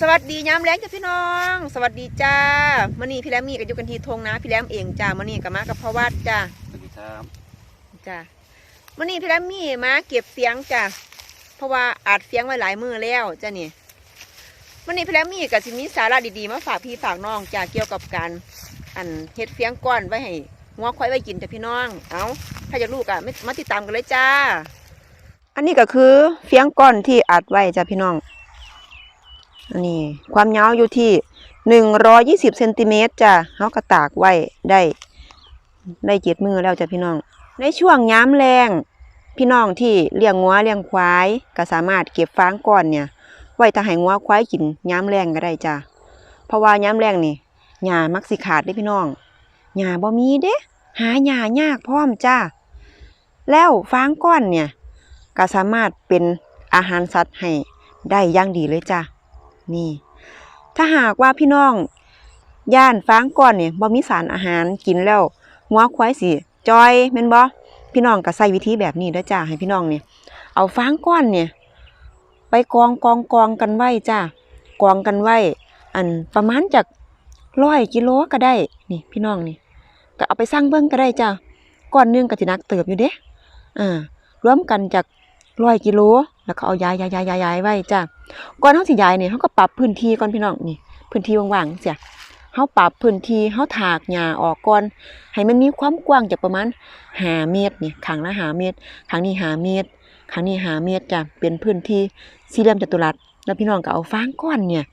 สวัสดียามแรงจ้ะพี่น้อง สวัสดีจ้ามื่อนี้พี่แรมมีกันอยู่กันที่ทงนะ พี่แรมเองจ้ามื่อนี้กับมากับพ่อวัดจ้าสวัสดีครับจ้ามื่อนี้พี่แรมมีมาเก็บเสียงจ้าเพราะว่าอัดเสียงไว้หลายมือแล้วจ้านี่มื่อนี้พี่แรมมีกับสิมีสาระดีๆมาฝากพี่ฝากน้องจ้าเกี่ยวกับการอันเฮ็ดเสียงก้อนไว้ให้งัวควายไว้กินจ้ะพี่น้อง เอาถ้าอยากรู้ก็ไม่มาติดตามกันเลยจ้า อันนี้ก็คือเฟียงก้อนที่อัดไว้จ้ะพี่น้องอั นนี้ความยาวอยู่ที่หนึ่งร้อยี่สิบเซนติเมตรจ้ะเขาก็ตากไว้ได้ได้เจ็ดมือแล้วจ้ะพี่น้อง ในช่วงย้ำแรง พี่น้องที่เลี้ยงงัวเลี้ยงควายก็สามารถเก็บฟางก้อนเนี่ย ไว้ถ้าให้งัวควายกินย้ำแรงก็ได้จ้ะเพราะว่าย้ำแรงนี่หญ้ามักสิขาดเด้พี่น้องหญ้าบ่มีเด้หาหญ้ายากพร้อมจ้าแล้วฟางก้อนเนี่ยก็สามารถเป็นอาหารสัตว์ให้ได้อย่างดีเลยจ้ะ นี่ ถ้าหากว่าพี่น้อง ย่านฟางก้อนเนี่ยบ่มีสารอาหารกินแล้วหัวควายสิจอยแม่นบ่พี่น้องก็ใส่วิธีแบบนี้ด้จ้าให้พี่น้องเนี่ย เอาฟางก้อนเนี่ย ไปกองกองกองกันไว้จ้ากองกันไว้ อันประมาณจากร้อยกิโลก็ได้นี่ พี่น้องนี่ก็เอาไปสร้างเบิ่งก็ได้จ้าก้อนหนึงก็สินักเติบอยู่เด้อ่ารวมกันจากร้อยกิโลแล้วก็เอายายยายยายย้ายายไว้จ้า ก่อนเฮาสิย้ายนี่ยเฮาก็ปรับพื้นที่ก่อนพี่น้องนี่พื้นที่ว่างๆเสียเฮาปรับพื้นที่เฮาถากหญ้าออกก่อนให้มันมีความกว้างจากประมาณ5เมตรนี่ข้างละ5เมตรข้างนี้5เมตรข้างนี้5เมตรจ้ะเป็นพื้นที่สี่เหลี่ยมจัตุรัสแล้วพี่น้องก็เอาฟางก้อนเนี่ย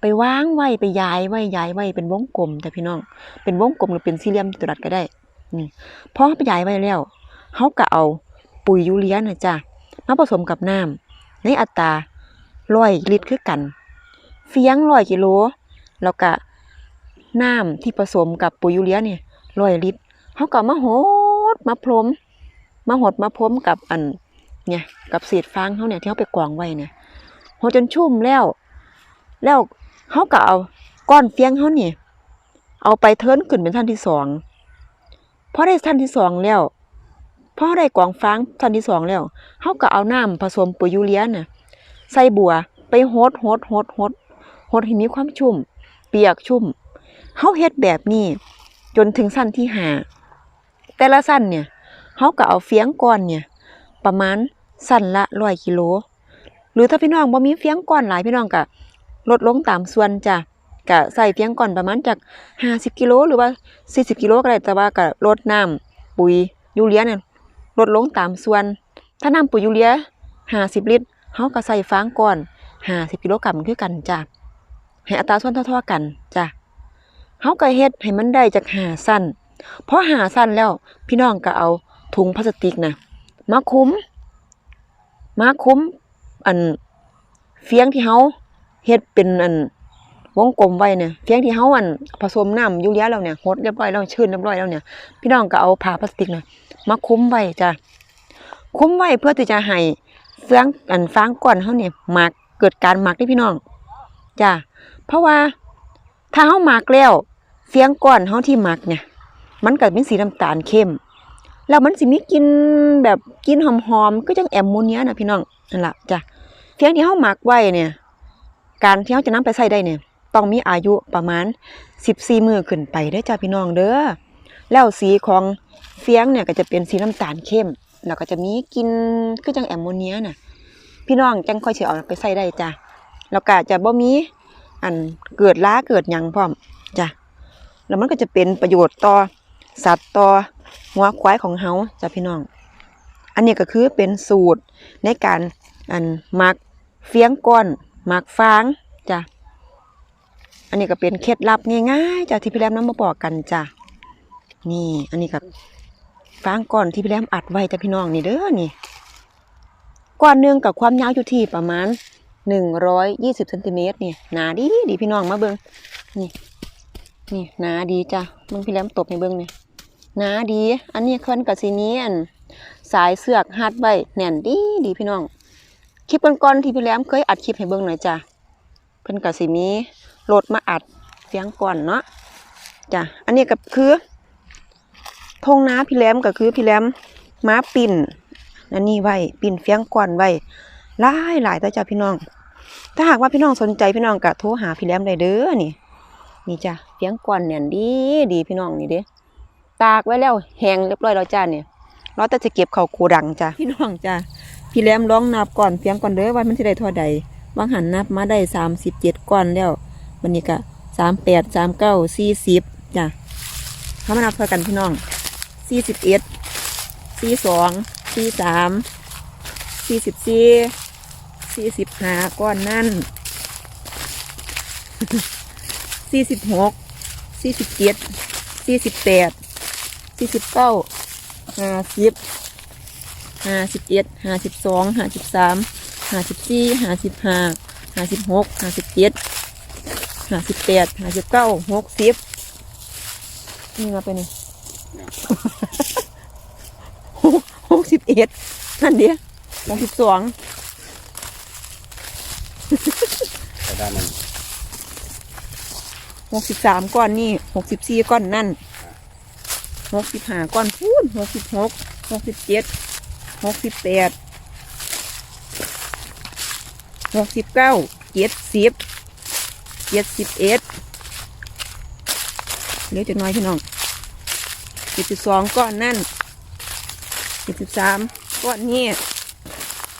ไปวางไว้ไปย้ายไว้ย้ายไว้เป็นวงกลมแต่พี่น้อง เป็นวงกลมหรือเป็นสี่เหลี่ยมจัตุรัสก็ได้นี่พอเฮาไปย้ายไว้แล้วเฮาก็เอาปุ๋ยยูเรียนะจ้ะมาผสมกับน้ำในอัตรา ร้อยลิตรคือกัน เฟียงร้อยกิโล แล้วก็น้ำที่ผสมกับปุ๋ยยูเรียเนี่ยร้อยลิตรเขาก็มาหดมาพรมมาหดมาพรมกับอันเนี่ยกับเศษฟางเขาเนี่ยที่เขาไปกองไว้เนี่ยหดจนชุ่มแล้ว แล้วเขาก็เอาก้อนเฟียงเขาเนี่ยเอาไปเทิร์นขึ้นเป็นท่านที่สองพอได้ท่านที่สองแล้วพอได้กองฟางท่านที่สองแล้วเขาก็เอาน้ำผสมปุ๋ยยูเรียน่ะ ใส่บัว ไปโฮดโฮดโฮดโฮดโฮดให้มีความชุ่ม เปียกชุ่มเฮาเฮ็ดแบบนี้ จนถึงสั้นที่หาแต่ละสั้นเนี่ยเฮาก็เอาเฟียงก้อนเนี่ย ประมาณสั้นละร้อยกิโลหรือถ้าพี่น้องบ่มีเฟียงก้อนหลายพี่น้องก็ลดลงตามส่วนจ้ะก็ใส่เฟียงก้อนประมาณจาก50กิโลหรือว่า40กิโลก็ได้แต่ว่าก็ลดน้ำปุ๋ยยูเรียเนี่ยลดลงตามส่วน ถ้าน้ำปุ๋ยยูเรีย50ลิตร เฮาก็ใส่ฟางก่อน50กิโลกรัมคือกันจ้ะให้อัตราส่วนเท่าๆกันจ้ะเฮาก็เฮ็ดให้มันได้จากหาสั้นเพอหาสั้นแล้วพี่น้องก็เอาถุงพลาสติกนะมาคลุมมาคลุมอันเฟียงที่เฮาเฮ็ดเป็นอันวงกลมไว้เนี่ยเฟียงที่เฮาอันผสมน้ำยูเรียแล้วเนี่ยหดเรียบร้อยแล้วชื้นเรียบร้อยแล้วเนี่ย พี่น้องก็เอาผ้าพลาสติกนะมาคลุมไว้จ้ะคลุมไว้เพื่อที่จะให้ เฟืองอันฟางก่อนเขาเนี่ยหมักเกิดการหมักได้พี่น้องจ้ะเพราะว่าถ้าเขาหมักแล้วเฟียงก่อนเขาที่หมักเนี่ย มันก็เป็นสีน้ำตาลเข้ม แล้วมันสิมีกินแบบกินหอมๆก็จังแอมโมเนียนะพี่น้องนั่นแหละจ้ะเฟียงที่เขาหมักไว้เนี่ย การที่เขาจะนำไปใส่ได้เนี่ย ต้องมีอายุประมาณ14มื้อขึ้นไปได้จ้ะพี่น้องเด้อแล้วสีของเฟียงเนี่ยก็จะเป็นสีน้ำตาลเข้ม แล้วก็จะมีกินคือจังแอมโมเนียน่ะ พี่น้องจังค่อยสิเอาไปใส่ได้จ้ะแล้วก็จะบ่มีอันเกิดล้าเกิดหยังพร้อมจ้ะแล้วมันก็จะเป็นประโยชน์ต่อสัตว์ต่อหัวควายของเฮาจ้ะพี่น้อง อันนี้ก็คือเป็นสูตรในการอันหมักเฟียงก้อนหมักฟางจ้ะอันนี้ก็เป็นเคล็ดลับง่ายๆจ้ะที่พี่แรมน้ำมาบอกกันจ้ะนี่ อันนี้ก็ ฟางก้อนที่พี่แรมอัดไว้จ้ะพี่น้องนี่เด้อนี่ก้อนหนึ่งกับความยาวอยู่ที่ประมาณหนึ่งร้อยยี่สิบเซนติเมตรนี่หนาดีดีพี่น้องมาเบิงนี่ นี่หนาดีจ้ะมึงพี่แหลมตบให้เบิงนี่หนาดี อันนี้เคลื่อนกับสีนี้อันสายเสือกหัดไว้แน่นดีดีพี่น้อง คลิปก่อนๆที่พี่แหลมเคยอัดคลิปให้เบิงหน่อยจ้ะเพิ่นกับสีมีรถมาอัดเสียงก่อนเนาะจ้ะอันนี้ก็คือ ทงนาพี่แหลมก็คือพี่แหลมม้าปิ่นนั่นนี่ไว้ปิ่นเฟียงก่อนไว้หลายหลายตัวจ้าพี่น้อง ถ้าหากว่าพี่น้องสนใจพี่น้องก็โทรหาพี่แหลมได้เด้อนี่ นี่จ้ะเฟียงก่อนเนี่ยดีดีพี่น้องนี่เด้ตากไว้แล้วแห้งเรียบร้อยแล้วจ้าเนี่ยเราแต่จะเก็บเข้าโกดังจ้ะพี่น้องจ้ะพี่แหลมลองนับก่อนเฟียงก่อนเด้อว่ามันสิได้ท่าใดบางหันนับมาได้สามสิบเจ็ดก้อนแล้ววันนี้ก็สามแปดสามเก้าสี่สิบจ้ะถ้ามานับเท่ากันพี่น้อง สี่สิบเอ็ดสี่สองสี่สามสี่สิบสี่สี่สิบห้าก้อนนั่นสี่สิบหกสี่สิบเจ็ดสี่สิบแปดสี่สิบเก้าห้าสิบห้าสิบเอ็ดห้าสิบสองห้าสิบสามห้าสิบสี่ห้าสิบห้าห้าสิบหกห้าสิบเจ็ดห้าสิบแปดห้าสิบเก้าหกสิบนี่มาไปนี่ หกหกสิบเอ็ดนั่นเดียวหกสิบสองไปด้านนั้นหกสิบสามก้อนนี่หกสิบสี่ก้อนนั่นหกสิบห้าก้อนพูนหกสิบหกหกสิบเจ็ดหกสิบแปดหกสิบเก้าเจ็ดสิบเจ็ดสิบเอ็ดเหลือจะน้อยพี่น้อง เจ็ดสิบสองก้อนนั่นเจ็ดสิบสามก้อนนี่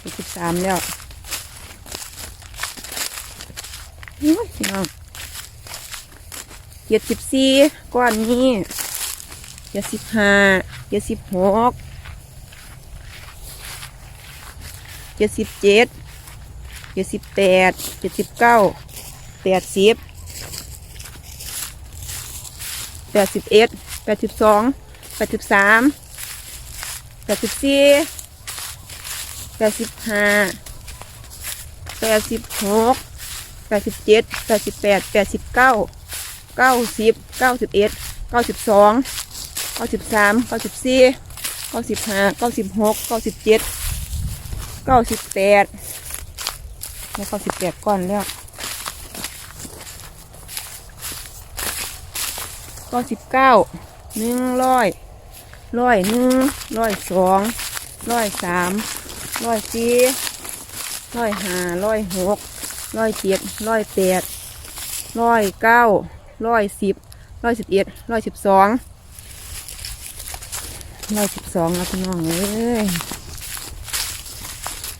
เจ็ดสิบสามแล้วนี่พี่น้องเจ็ดสิบสี่ก้อนนี้เจ็ดสิบห้าเจ็ดสิบหกเจ็ดสิบเจ็ดเจ็ดสิบแปดเจ็ดสิบเก้าแปดสิบแปดสิบเอ็ด แปดสิบสองแปดสิบสามแปดสิบสี่แปดสิบห้าแปดสิบหกแปดสิบเจ็ดแปดสิบแปดแปดสิบเก้าเก้าสิบเก้าสิบเอ็ดเก้าสิบสองเก้าสิบสามเก้าสิบสี่เก้าสิบห้าเก้าสิบหกเก้าสิบเจ็ดเก้าสิบแปดแล้วเก้าสิบแปดก้อนแล้วเก้าสิบเก้า หนึ่งร้อยร้อยหนึ่งร้อยสองร้อยสามร้อยสี่ร้อยห้าร้อยหกร้อยเจ็ดร้อยแปดร้อยเก้าร้อยสิบร้อยสิบเอ็ดร้อยสิบสองร้อยสิบสองแล้วพี่น้องเอ้ย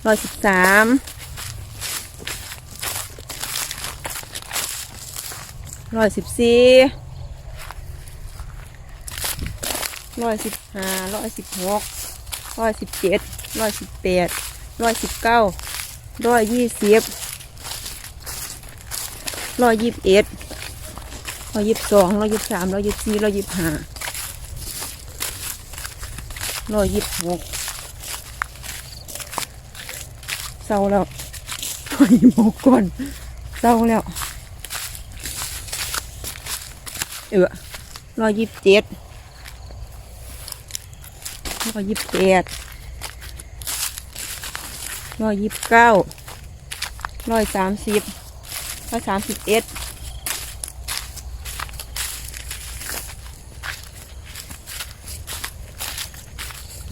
ร้อยสิบสามร้อยสิบสี่ ร้อยสิบห้าร้อยสิบหกร้อยสิบเจ็ดร้อยสิบแปดร้อยสิบเก้าร้อยยี่สิบร้อยยี่สิบเอ็ดร้อยยี่สิบสองร้อยยี่สิบสามร้อยยี่สิบสี่ร้อยยี่สิบห้าร้อยยี่สิบหกเศร้าแล้วร้อยยี่สิบหกก่อนเศร้าแล้วเออร้อยยี่สิบเจ็ด ร้อยยี่สิบแปดร้อยยี่สิบเก้าร้อยสามสิบร้อยสามสิบเอ็ด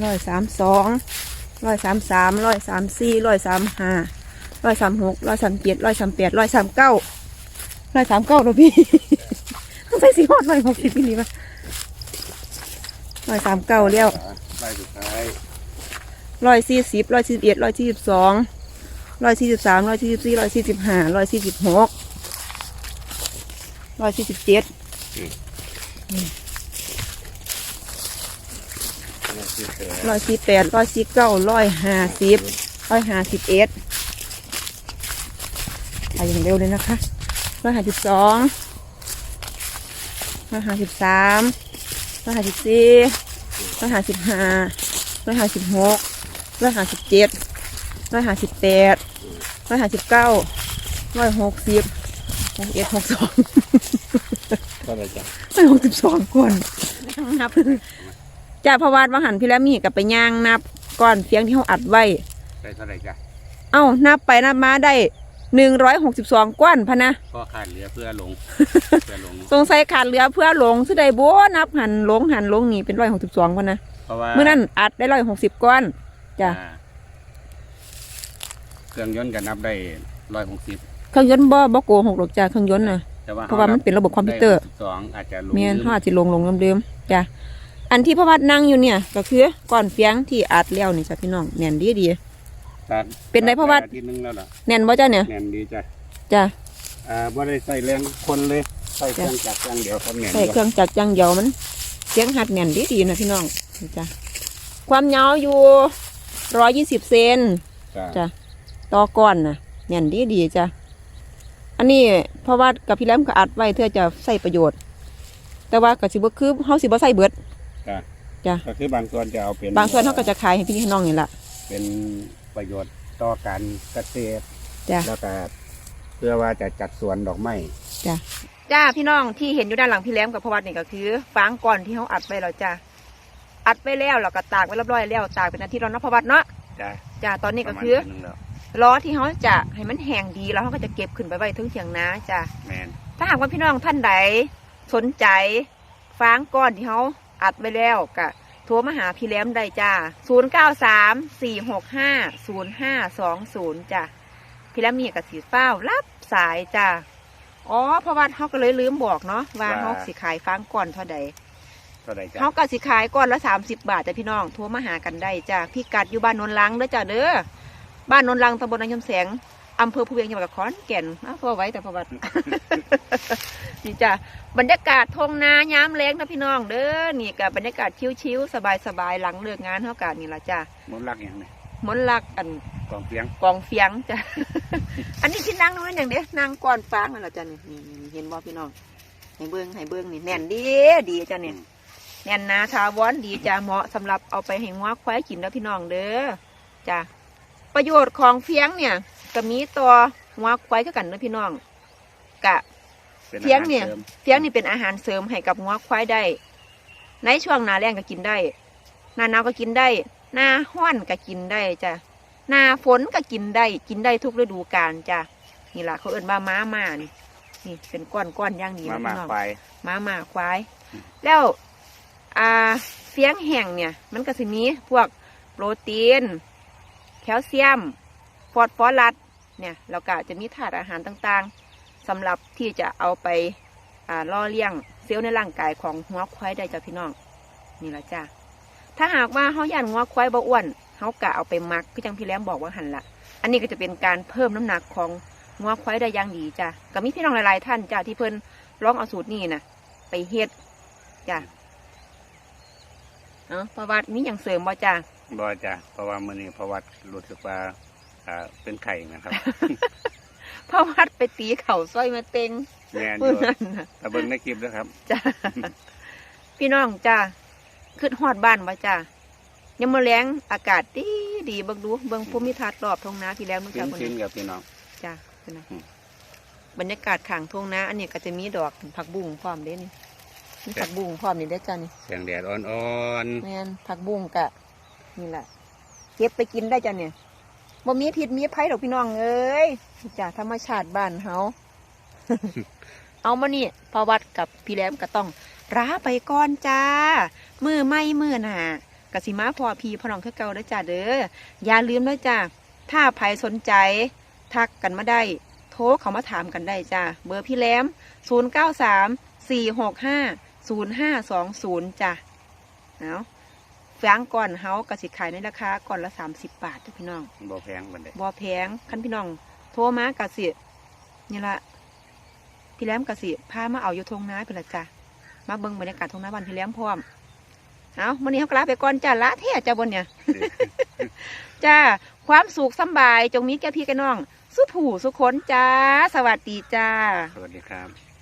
ร้อยสามสองร้อยสามสามร้อยสามสี่ร้อยสามห้าร้อยสามหกร้อยสามเจ็ดร้อยสามแปดร้อยสามเก้าร้อยสามเก้าตัวพี่ต้องใส่สีหอดร้อยหกสิบพี่นี่ปะร้อยสามเก้าแล้ว ใบสุดท้ายร้อยสี่สิบร้อยสี่สิบเอ็ดร้อยสี่สิบสองร้อยสี่สิบสามร้อยสี่สิบสี่ร้อยสี่สิบห้าร้อยสี่สิบหกร้อยสี่สิบเจ็ดร้อยสิบแปดร้อยสี่แปดร้อยสี่เก้าร้อยห้าสิบร้อยห้าสิบเอ็ดไปอย่างเร็วเลยนะคะร้อยห้าสิบสองร้อยห้าสิบสามร้อยห้าสิบสี่ ร้อยห้าสิบห้าร้อยห้าสิบหกร้อยห้าสิบเจ็ดร้อยห้าสิบแปดร้อยห้าสิบเก้าร้อยหกสิบหกเอ็ดหกสองก็เลยจ้ะร้อยหกสิบสองคนนับจ้าพระวาดว่าหันพี่แล้วมีกับไปย่างนับก้อนเสียงที่เขาอัดไว้ได้เท่าไหร่จ้ะเอ้านับไปนับมาได้ หนึ่งร้อยหกสิบสองก้อนพะนะก็ขาดเหลือเพื่อลง เพื่อลง สงสัยขาดเหลือเพื่อหลงสุดใดบัวนับหันหลงหันหลงนี่เป็นร้อยหกสิบสองพะนะเพราะว่าเมื่อนั้นอัดได้ร้อยหกสิบก้อนจ้ะอ่าเครื่องยนต์ก็นับได้ร้อยหกสิบเครื่องยนต์บ่บ่โกหกหรอกจ้าเครื่องยนต์น่ะ แต่ว่าเพราะว่ามันเป็นระบบคอมพิวเตอร์ สองอาจจะลงเมียนลืห่อสิลงลงเดิมๆจ้ะอันที่พ่อวัดนั่งอยู่เนี่ย ก็คือก้อนเฟียงที่อัดแล้วนี่จ้ะพี่น้องแน่นดีดี ตัดเป็นไรเพราะว่า ตัดอทิตย์นึงแล้วล่ะแน่นบ่จ้าเนี่ยแน่นดีจ้ะจ้ะอ่าบ่ได้ใส่แรงคนเลยใส่เครื่องจักรอย่างเดียวครับแน่นใส่เครื่องจักรจังเดียวมันเสียงหัดแน่นดีดีนะพี่น้องนี่จ้ะความยาวอยู่ร้อยยี่สิบเซน จ้ะ จ้ะต่อก้อนนะแน่นดีดีจ้ะ อันนี้เพราะว่ากับพี่แหลมก็อัดไว้เพื่อจะใส่ประโยชน์ แต่ว่าก็สิบ่คือเฮาสิบ่ใส่เบิด จ้ะจ้ะ ก็คือบางส่วนจะเอาเป็นบางส่วนเฮาก็จะขายให้พี่น้องนี่แหละเป็น ประโยชน์ต่อการเกษตร จ้ะแล้วก็เพื่อว่าจะจัดสวนดอกไม้จ้าพี่น้องที่เห็นอยู่ด้านหลังพี่แหลมกับพวัดนี่ก็คือฟางก่อนที่เขาอัดไปแล้วจ้าอัดไปแล้วเราก็ตากไว้เรียบร้อยแล้วตากเป็นอาทิตย์แล้วเนาะพวัดเนาะจ้ะจ้าตอนนี้ปก็ระมาณคือเดืนหนึ่งแล้วล้อที่เขาจะให้มันแห้งดีแล้วเขาก็จะเก็บขึ้นไปไว้ถึงเถียงนาจ้าแมนถ้าหากว่าพี่น้องท่านใดสนใจฟางก้อนที่เขาอัดไปแล้วก็ โทรมาหาพี่แหลมได้จ้า0 9 3 4 6 5 0 5 2 0จ้าพี่แหลมมีกระสีเฝ้ารับสายจ้าอ๋อเพราะว่าเขาก็เลยลืมบอกเนาะว่า เขาสิขายฟางก่อนเท่าใดเท่าไหร่จ้ะเขาก็สิขายก่อนละสามสิบบาทจ้ะพี่น้องโทรมาหากันได้จ้ะพี่กัดอยู่บ้านโนนลังเด้อจ้ะเด้อบ้านโนนลังตำบลนายมแสง อำเภอภูเวียงจังหวัดขอนแก่นอ้าวพอไว้แต่พอวัดนี่จ้ะบรรยากาศทงนาย้ำแรงนะพี่น้องเด้อนี่กับบรรยากาศชิวๆสบายๆหลังเลิกงานเท่ากันนี่ละจ้ะมนต์รักอย่างนี้มนต์ลักอันกองเสียงกองเฟียงจ้ะอันนี้ที่นั่งนู้นอย่างเดียนั่งก้อนฟางนั่นแหละจ้ะนี่นี่นี่เห็นบ่พี่น้องให้เบิ้งให้เบิ้งนี่แน่นดีดีจ้ะเนี่ยแน่นหนาทาวอนดีจ้ะเหมาะสำหรับเอาไปให้งัวควายกินแล้วพี่น้องเด้อจ้ะประโยชน์ของเฟียงเนี่ย ก็มีตัวงัวควายคือกันเด้อพี่น้องกะป็นเฟียงเนี่ยอาหารสริมเฟียงนี่เป็นอาหารเสริมให้กับงัวควายได้ ในช่วงหนาแรงก็กินได้หนาหนาวก็กินได้ หน้าห้อนก็กินได้จ้ะหน้าฝนก็กินได้ กินได้ทุกฤดูกาลจ้ะนี่ล่ะเขาเอิ้นว่าม้ามา นี่นี่เป็นก้อนก้อนๆอย่างนี้มานะมาพี่น้องไปม้ามาควาย แล้วอ่าเฟียงแห้งเนี่ย มันก็สิมีพวกโปรตีน แคลเซียม ฟอสฟอรัส เนี่ยแล้วก็จะมีธาตุอาหารต่างๆสำหรับที่จะเอาไปล่อเลี้ยงเซลล์ในร่างกายของหัวควายได้จ้ะพี่น้องนี่ละจ้าถ้าหากว่าเขาย่านหัวควายบ่อ้วนเขากะเอาไปมักพี่จังพี่แหลมบอกว่าหันละอันนี้ก็จะเป็นการเพิ่มน้ำหนักของหัวควายได้อย่างดีจ้ะก็มีพี่น้องหลายๆท่านจ้ะที่เพิ่นลองเอาสูตรนี้นะไปเฮ็ดจ้ะเนาะประวัติมีอย่างเสริมบ่จ้ะบ่จ้ะเพราะว่ามื้อนี้เพระว่ารู้สึกว่า อ่าเป็นไข่นะครับเพราะวัดไปตีเข่าสร้อยมาเต็งแม่นอเพื่ยู่อนน่ะแต่เบิ่งในคลิปนะครับจ้าพี่น้องจ้าขึ้นฮอดบ้านว่าจ้ายังมาแรงอากาศดีดีเบิ่งดูเบิ่งภูมิทัศน์รอบท้องนาพี่แล้วมึงชิจ้านคนชินนี้กับพี่น้องจ้าเป็นไงอืมบรรยากาศข้างท้องนาอันนี้ก็จะมีดอกผักบุ้งพร้อมเด้นี่มีผักบุ้งพร้อมนี่ได้อจ้านี่แสงแดดอ่อนแม่นผักบุ้งกะนี่แหละเก็บไปกินได้จ้าเนี่ย บ่มีพิษมีภัยดอกพี่น้องเอ้ยจ้าธรรมชาติบ้านเฮาเอามานี่พอวัดกับพี่แหลมก็ต้องลาไปก่อนจ้า มือไม่มือหนากสิมาพอพีพอน้องคือเก่าเด้อจ้าเด้ออย่าลืมเด้อจ้าถ้าใครสนใจ ทักกันมาได้ โทรเขามาถามกันได้จ้าเบอร์พี่แหลม 0 9 3 4 6 5 0 5 2 0จ้าเอา แฟงก่อนเฮากสิขายในราคาก่อนละ30บาทเด้อพี่น้องบ่แพงบันไดบ่แพงคันพี่น้อง โทรมากะสินี่ละพี่แหลมกะสิพามาเอาอยู่ทงน้าเพิ่นละจ้ะมาเบิ่งบรรยากาศทงนาบ้านพี่แหลมพร้อมเอามื้อนี้เฮาก็ลาไปก่อนจ้าละแท้จ้าบนเนี่ยจ้าความสุขสบายจงมีแก่พี่แก่น้อง สุผู้สุขนจ้า สวัสดีจ้า สวัสดีครับ